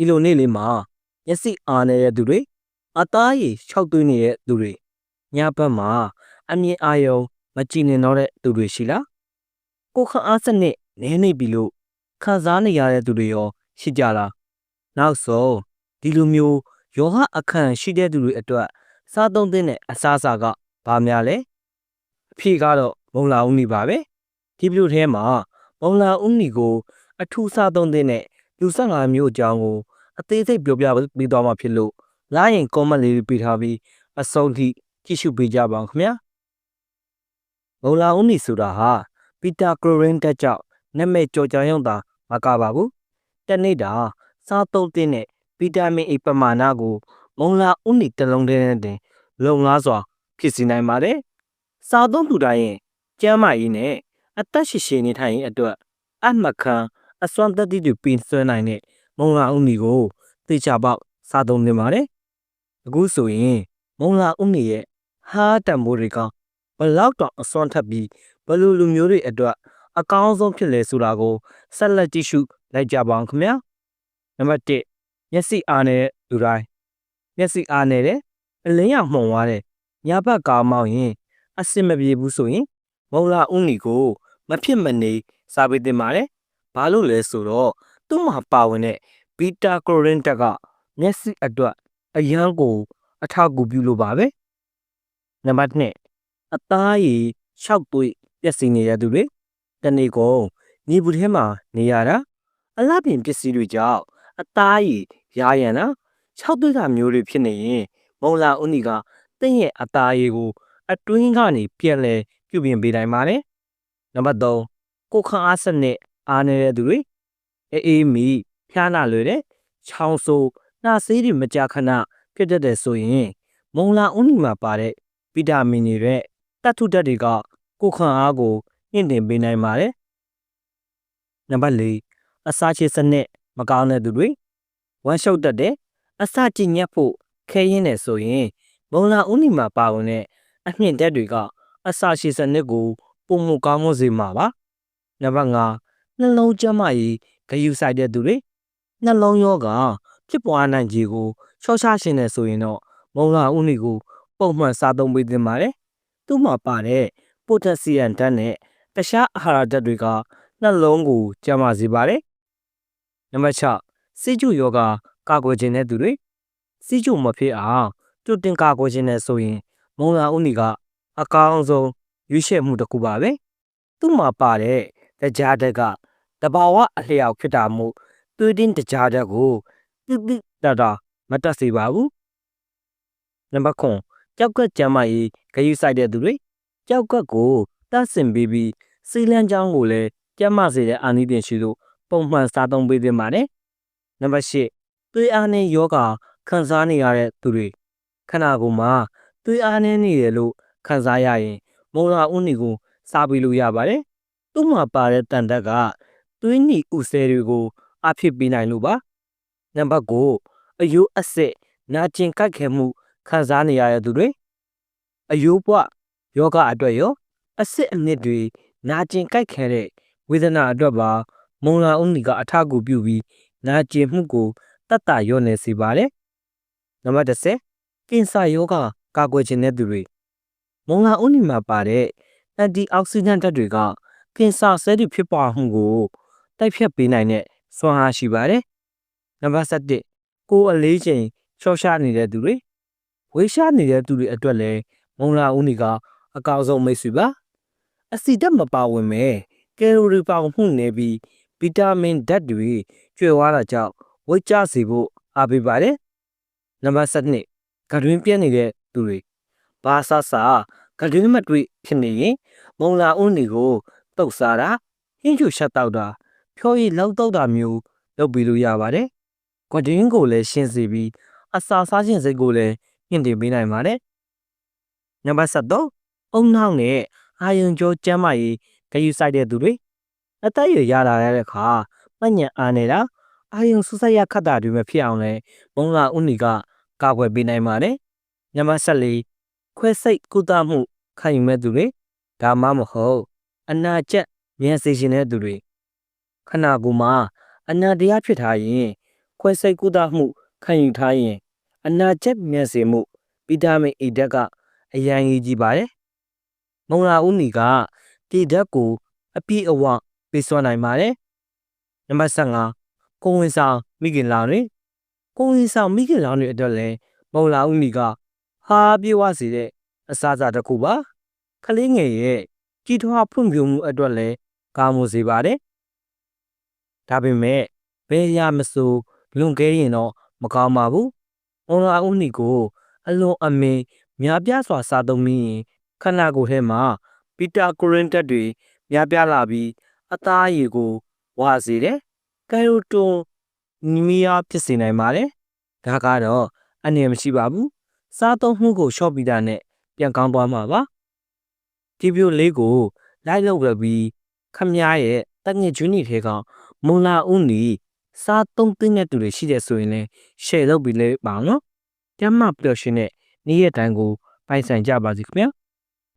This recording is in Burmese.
ဒီလိုနေ့လေးမှာမျက်စိအားနေတဲ့သူတွေအသားရည်ခြောက်သွင်းနေတဲ့သူတွေညဘက်မှာအမြင်အာရုံမကြည်နေတော့တဲ့သူတွေရှိလားကိုယ်ခန့်အားစနစ်နည်းနေပြီလို့ခံစားနေရတဲ့သူတွေရောရှိကြလားနောက်ဆုံးဒီလိုမျိုးယောဂအခန့်ရှိတဲ့သူတွေအတွက်စားသုံးတဲ့အစားအစာကဘာများလဲအဖြေကတော့မုံလာဦးနေပါပဲဒီဗီဒီယိုထဲမှာမုံလာဦးနေကို အထူးစားသုံးတဲ့လူ15မျိုးအကြောင်းကို အသေးစိတ်ပြောပြပေးသွားမှာဖြစ်လို့လာရင် comment လေးပေးထားပြီးအဆုံးထိကြည့်ရှုပေးကြပါအောင်ခင်ဗျာမုံလာဦးနေဆိုတာဟာပီတာကလိုရင်းတက်ကြောင့်နာမည်ကျော်ကြားရုံသာမကပါဘူးတနေ့တာစားသုံးတဲ့ဗီတာမင် A ပမာဏကို မုံလာဦးနေတစ်လုံးတည်းနဲ့တင် လုံလားစွာ ဖြစ်စေနိုင်ပါတယ်စားသုံးသူတိုင်းရဲ့ကျန်းမာရေးနဲ့အသက်ရှည်ရှည်နေထိုင်ရေးအတွက်အမှတ်ခံအစွမ်းတတိတွေပြင်ဆွဲနိုင်တဲ့ မုံလာဦးနေကိုသိချပေါက်စားသုံးနေပါတယ်အခုဆိုရင်မုံလာဦးနေရဲ့ဟာတံမိုးတွေကဘလောက်တော့အစွမ်းထပ်ပြီးဘလူလူမျိုးတွေအတွက်အကောင်းဆုံးဖြစ်လဲဆိုတာကိုဆက်လက်ကြည့်ရှုလိုက်ကြပါအောင်ခင်ဗျာနံပါတ်1မျက်စိအားနေတဲ့လူတိုင်းမျက်စိအားနေတယ်အလင်းရောင်မှုံသွားတယ်ညာဘက်ကားမောင်းရင်အဆင်မပြေဘူးဆိုရင်မုံလာဦးနီကို မဖြစ်မနေစားပေးတင်ပါတယ်ဘာလို့လဲဆိုတော့ သူ့မှာပါဝင်တဲ့ဘီတာကလိုရင်းတက်ကမျက်စိအတွက်အရန်ကို အထောက်အကူပြုလို့ပါပဲနံပါတ်2အသားရည်၆သွေးပျက်စီးနေရသူတွေတနေ့ကုန်ညီဘူးထဲမှာနေရတာအလှပြင်ပစ္စည်းတွေကြောင့်အသားရည်ရာရန်နာ၆သွေးကမျိုးတွေဖြစ်နေရင်မုံလာဦးနီကတင့်ရဲ့အသားရည်ကို အတွင်းကနေပြန်လဲပြုပြင်ပေးနိုင်ပါတယ်နံပါတ်3ကိုခန့်အားစနစ်အားနေတဲ့သူတွေ အေးအေးမီဖျားနာလွယ်တဲ့ချောင်းဆိုးနှာဆေးတွေမကြာခဏဖြစ်တတ်တယ်ဆိုရင်မုံလာဦးနီမှာပါတဲ့ဗီတာမင်တွေရဲ့တတ်ထုဓာတ်တွေကကိုခန့်အားကိုမြင့်တင်ပေးနိုင်ပါတယ်နံပါတ်4အစာချေစနစ်မကောင်းတဲ့သူတွေဝမ်းရှုပ်တတ်တဲ့အစာကြည်ညက်ဖို့ခဲရင်းတယ်ဆိုရင်မုံလာဦးနီမှာပါဝင်တဲ့အမြင့်ဓာတ်တွေကအစာချေစနစ်ကိုပုံမကောင်းမွန်စေမှာပါနံပါတ်5နှလုံးကျန်းမာရေး ဂရုစိုက်တဲ့သူတွေနှလုံးရောဂါဖြစ်ပွားနိုင်ခြေကိုချောချရှင်နေဆိုရင်တော့မုံလာဦးနီကိုပုံမှန်စားသုံးပေးသင့်ပါတယ်သူ့မှာပါတဲ့ပိုတက်ဆီယမ်ဓာတ်နဲ့တခြားအာဟာရဓာတ်တွေကနှလုံးကိုကျန်းမာစေပါတယ်နံပါတ်6စီးကျူယောဂကာကွယ်ခြင်းတဲ့သူတွေစီးကျူမဖြစ်အောင်တွတင်ကာကွယ်ခြင်းနဲ့ဆိုရင် မုံလာဦးနီကအကောင်းဆုံးရွေးချယ်မှုတစ်ခုပါပဲသူ့မှာပါတဲ့တရားဓာတ်က တဘာဝအလျောက်ဖြစ်တာမို့သွေးတင်းတရားဓာတ်ကိုတိတိတတာမတက်စေပါဘူးနံပါတ်9ကြောက်ကကျမ်းမာရေးဂရုစိုက်တဲ့သူတွေကြောက်ကကိုတတ်ဆင်ပေးပြီးစီလန်းချောင်းကိုလည်းကျမ်းမာစေတဲ့အာနိသင်ရှိလို့ပုံမှန်စားသုံးပေးသင့်ပါတယ်နံပါတ်10သွေးအားနဲ့ယောဂခံစားနေရတဲ့သူတွေခန္ဓာကိုယ်မှာသွေးအားနည်းနေတယ်လို့ခံစားရရင်မုံလာဦးနီကိုစားပေးလို့ရပါတယ်။သူ့မှာပါတဲ့တန်တက်က သွေးနီဥဆဲတွေကိုအဖြစ်ပေးနိုင်လို့ပါ။နံပါတ်9အယိုးအဆစ်နာကျင်ကြိုက်ခဲမှုခံစားနေရတဲ့သူတွေအယိုးပွယောဂအတွက်ရောအဆစ်အနစ်တွေနာကျင်ကြိုက်ခဲတဲ့ဝေဒနာအတွက်ပါမုံလာဦးနီကအထကူပြုပြီးနာကျင်မှုကိုတတ်တာရော့နေစေပါတယ်။နံပါတ်10ကင်ဆာယောဂကာကွယ်ခြင်းတဲ့သူတွေမုံလာဦးနီမှာပါတဲ့အန်တီအောက်ဆီဒန့်ဓာတ်တွေကကင်ဆာဆဲတွေဖြစ်ပွားမှုကို တိုက်ဖြတ်ပေးနိုင်တဲ့စွမ်းအားရှိပါတယ်။နံပါတ်7ကိုယ်အလေးချိန်ချော့ရှာနေတဲ့သူတွေဝေးရှာနေတဲ့သူတွေအတွက်လည်းမုံလာဦးနီကအကောင်းဆုံးမိတ်ဆွေပါ။အဆီဓာတ်မပါဝင်မဲ့ကယ်လိုရီပါဝင်မှုနေပြီးဗီတာမင်ဓာတ်တွေကျွဲဝါးတာကြောင့်ဝိတ်ကျစေဖို့အားပေးပါတယ်။နံပါတ်7ကတွင်းပြည့်နေတဲ့သူတွေဘာဆဆာကတွင်းမတွေ့ဖြစ်နေရင်မုံလာဦးနေကိုတုတ်စားတာဟင်းချူရှက်တောက်တာ ဖြောရည်လောက်တောက်တာမျိုးလုပ်ပြီးလို့ရပါတယ်။ကတွင်းကိုလည်းရှင်းစေပြီးအစာစားခြင်းစိတ်ကိုလည်းညှင့်တင်ပေးနိုင်ပါတယ်။နံပါတ်7အုံနောက်နဲ့အာယုံကြောကျမ်းမာရေးဂရုစိုက်တဲ့သူတွေအသက်အရွယ်ရလာတဲ့အခါမညံအားနေတာအာယုံဆူဆက်ရခတ်တာတွေမဖြစ်အောင်လဲမုံလာဦးနီကကာကွယ်ပေးနိုင်ပါတယ်။နံပါတ်14ခွဲစိတ်ကုသမှုခံယူမဲ့သူတွေဒါမှမဟုတ်အနာကျက်မြန်စေခြင်းတဲ့သူတွေ ခန္ဓာကိုယ်မှာအနာတရားဖြစ်ထားရင်ခွဲစိတ်ကုသမှုခံယူထားရင် အနာကျက်မြန်စေမှုဗီတာမင် A ဓာတ်ကအရန်ကြီးကြီးပါတယ်။မုံလာဦးနီကဒီဓာတ်ကိုအပြည့်အဝပေးစွမ်းနိုင်ပါတယ်။နံပါတ်15ကိုဝင်ဆောင်မိခင်လောင်တွေကိုဝင်ဆောင်မိခင်လောင်တွေအတွက်လည်းမုံလာဦးနီကဟာပြေဝစေတဲ့အစားအစာတစ်ခုပါ။ကလေးငယ်ရဲ့ကြီးထွားဖွံ့ဖြိုးမှုအတွက်လည်းကောင်းမွန်စေပါတယ်။ ဒါပေမဲ့ဘယ်ရမစိုးလွန်ကဲရင်တော့မကောင်းပါဘူး။မုံလာဦးနီကိုအလွန်အမင်းများပြားစွာစားသုံးပြီးရင်ခန္ဓာကိုယ်ထဲမှာဘီတာကိုရင်တက်တွေများပြားလာပြီးအသားအရည်ကိုဝါစေတယ်။ကယ်ရိုတွန်နီမီယာဖြစ်စေနိုင်ပါတယ်။ဒါကတော့အနေမရှိပါဘူး။စားသုံးမှုကိုရှော့ပြီးတာနဲ့ပြန်ကောင်းသွားမှာပါ။ဒီဗီဒီယိုလေးကိုလိုက်လုပ်ရပြီးခမည်းရဲ့တက်ငစ်ဂျူနီထဲက မုံလာဦးနီစားသုံးသင့်တဲ့သူတွေရှိတယ်ဆိုရင်လည်း share လုပ်ပြီးလေးပါနော်။ကျမ်းမပျော်ရွှင်တဲ့နေ့ရက်တိုင်းကိုပိုင်ဆိုင်ကြပါစီခင်ဗျာ။